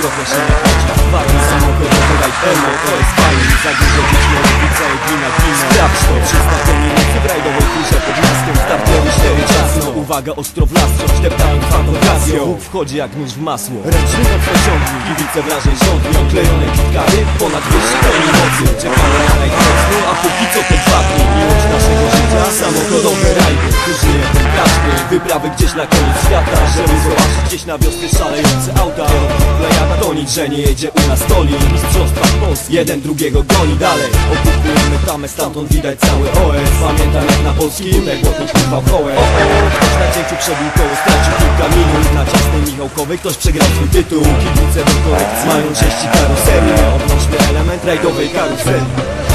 zdrowie się nie chodzi Wagi samochodowe rajfemy to jest fajnie Za dużo dziś mordowica i glina glina Sprawdź to przy znaczeniu nocy w rajdowej kurze pod miastem Startieru cztery ciasno Uwaga ostro w las, szeptałem twardą gazją Bóg wchodzi jak nóż w masło. Ręcznego przeciągni, kibice wrażeń żądni Oklejone kitkary, ponad 200 toni mocy. Czekamy na najgorszy, a póki co te dwa dni. Miłość naszego życia, samochodowy rajdy. Żyje ten każdy, wyprawy gdzieś na koniec świata Żeby zobaczyć gdzieś na wiosce szalejące auta gonić, że nie jedzie u nas toli Mistrzostwa Polski, jeden drugiego goni dalej. Okupujemy tamę, stamtąd widać cały OS Pamiętam jak na polskim, jak błotnik kurwał kołę Ktoś na cięciu przebił koło, stracił kilka minut. Na ciasnej Michałkowej ktoś przegrał swój tytuł. Kibice do korekcji mają części karoserii Odnośny element rajdowej karuseli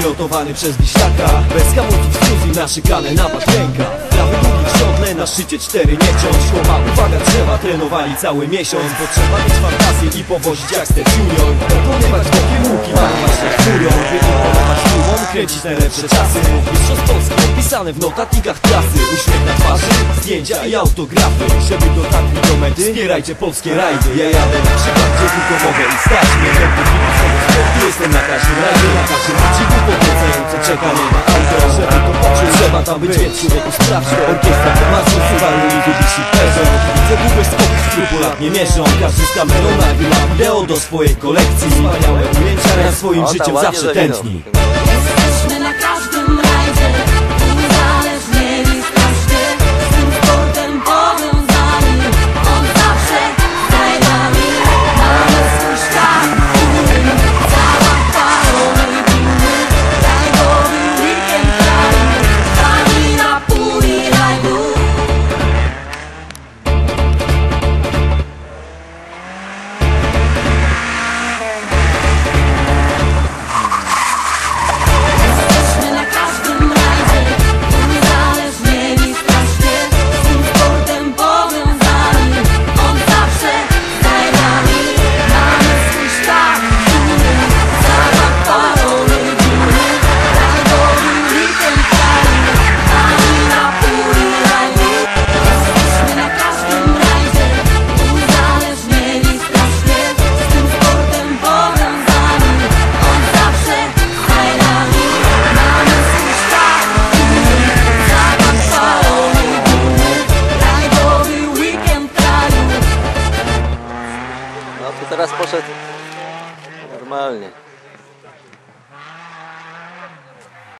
pilotowany przez wiśniaka. Bez hamulców fuzji, naszykane napad ręka Prawy długi w na szczycie cztery nie ciąć. Chłopa, uwaga, trzeba trenowali cały miesiąc. Bo trzeba mieć fantazję i powozić jak Step Junior. Pokonywać bokiem łuki, malować jak furią. Wyimponować tłumom, kręcić najlepsze czasy. Mistrzostw Polski opisane w notatnikach trasy. Uśmiech na twarzy, zdjęcia i autografy. Żeby dotarli do mety, wspierajcie polskie rajdy. Ja jadę na przykład, gdzie tylko mogę i stać mnie tam być, więc człowieku sprawdź Orkiestra Tomaszu, Subaru i Mitsubishi Peugeot Widzę długość skoków, skrupulatnie mieszą Każdy z kamerą nagrywa wideo do swojej kolekcji. Wspaniałe ujęcia, ja swoim O, życiem zawsze tętni. Jesteśmy na każdym A tu teraz poszedł normalnie.